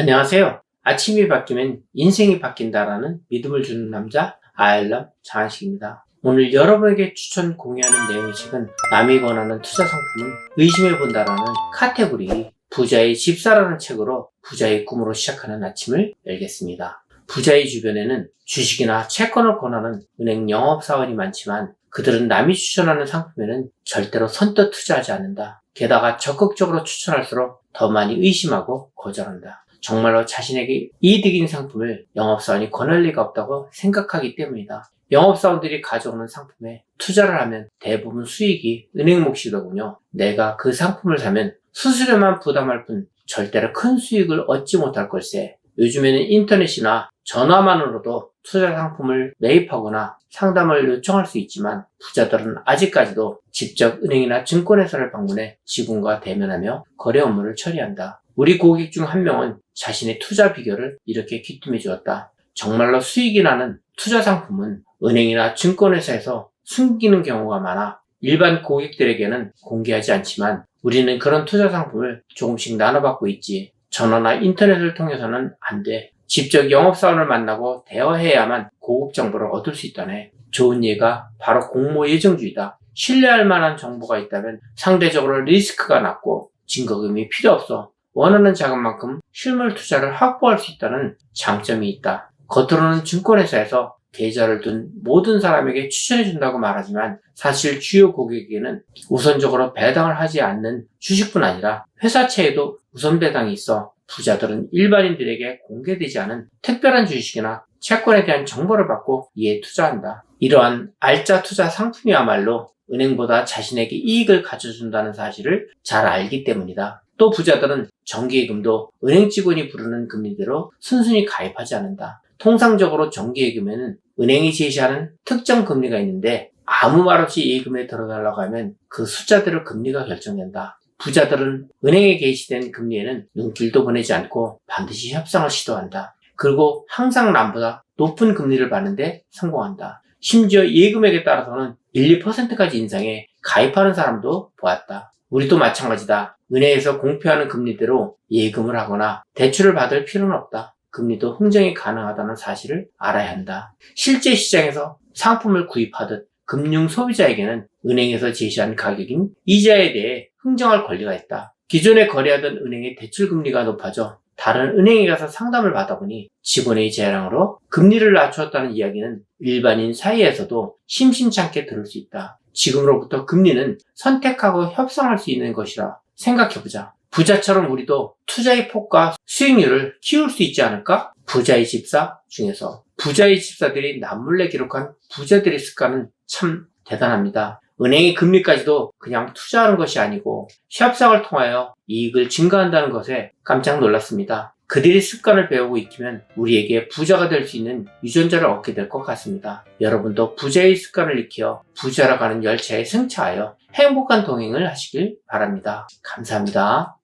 안녕하세요. 아침이 바뀌면 인생이 바뀐다라는 믿음을 주는 남자 아일람 장한식입니다. 오늘 여러분에게 추천 공유하는 내용의 책은 남이 권하는 투자 상품은 의심해본다라는 카테고리 부자의 집사라는 책으로 부자의 꿈으로 시작하는 아침을 열겠습니다. 부자의 주변에는 주식이나 채권을 권하는 은행 영업사원이 많지만 그들은 남이 추천하는 상품에는 절대로 선뜻 투자하지 않는다. 게다가 적극적으로 추천할수록 더 많이 의심하고 거절한다. 정말로 자신에게 이득인 상품을 영업사원이 권할 리가 없다고 생각하기 때문이다. 영업사원들이 가져오는 상품에 투자를 하면 대부분 수익이 은행 몫이더군요. 내가 그 상품을 사면 수수료만 부담할 뿐 절대로 큰 수익을 얻지 못할 걸세. 요즘에는 인터넷이나 전화만으로도 투자 상품을 매입하거나 상담을 요청할 수 있지만 부자들은 아직까지도 직접 은행이나 증권회사를 방문해 직원과 대면하며 거래 업무를 처리한다. 우리 고객 중 한 명은 자신의 투자 비결을 이렇게 귀띔해 주었다. 정말로 수익이 나는 투자 상품은 은행이나 증권회사에서 숨기는 경우가 많아 일반 고객들에게는 공개하지 않지만 우리는 그런 투자 상품을 조금씩 나눠받고 있지. 전화나 인터넷을 통해서는 안 돼. 직접 영업사원을 만나고 대화해야만 고급 정보를 얻을 수 있다네. 좋은 예가 바로 공모 예정주의다. 신뢰할 만한 정보가 있다면 상대적으로 리스크가 낮고 증거금이 필요 없어. 원하는 자금만큼 실물 투자를 확보할 수 있다는 장점이 있다. 겉으로는 증권회사에서 계좌를 둔 모든 사람에게 추천해준다고 말하지만 사실 주요 고객에게는 우선적으로 배당을 하지 않는 주식뿐 아니라 회사채에도 우선 배당이 있어 부자들은 일반인들에게 공개되지 않은 특별한 주식이나 채권에 대한 정보를 받고 이에 투자한다. 이러한 알짜 투자 상품이야말로 은행보다 자신에게 이익을 가져준다는 사실을 잘 알기 때문이다. 또 부자들은 정기예금도 은행 직원이 부르는 금리대로 순순히 가입하지 않는다. 통상적으로 정기예금에는 은행이 제시하는 특정 금리가 있는데 아무 말 없이 예금에 들어달라고 하면 그 숫자대로 금리가 결정된다. 부자들은 은행에 게시된 금리에는 눈길도 보내지 않고 반드시 협상을 시도한다. 그리고 항상 남보다 높은 금리를 받는데 성공한다. 심지어 예금액에 따라서는 1, 2%까지 인상해 가입하는 사람도 보았다. 우리도 마찬가지다. 은행에서 공표하는 금리대로 예금을 하거나 대출을 받을 필요는 없다. 금리도 흥정이 가능하다는 사실을 알아야 한다. 실제 시장에서 상품을 구입하듯 금융 소비자에게는 은행에서 제시한 가격인 이자에 대해 흥정할 권리가 있다. 기존에 거래하던 은행의 대출 금리가 높아져 다른 은행에 가서 상담을 받아보니 직원의 재량으로 금리를 낮추었다는 이야기는 일반인 사이에서도 심심찮게 들을 수 있다. 지금으로부터 금리는 선택하고 협상할 수 있는 것이라 생각해보자. 부자처럼 우리도 투자의 폭과 수익률을 키울 수 있지 않을까? 부자의 집사 중에서 부자의 집사들이 남몰래 기록한 부자들의 습관은 참 대단합니다. 은행의 금리까지도 그냥 투자하는 것이 아니고 협상을 통하여 이익을 증가한다는 것에 깜짝 놀랐습니다. 그들의 습관을 배우고 익히면 우리에게 부자가 될 수 있는 유전자를 얻게 될 것 같습니다. 여러분도 부자의 습관을 익혀 부자로 가는 열차에 승차하여 행복한 동행을 하시길 바랍니다. 감사합니다.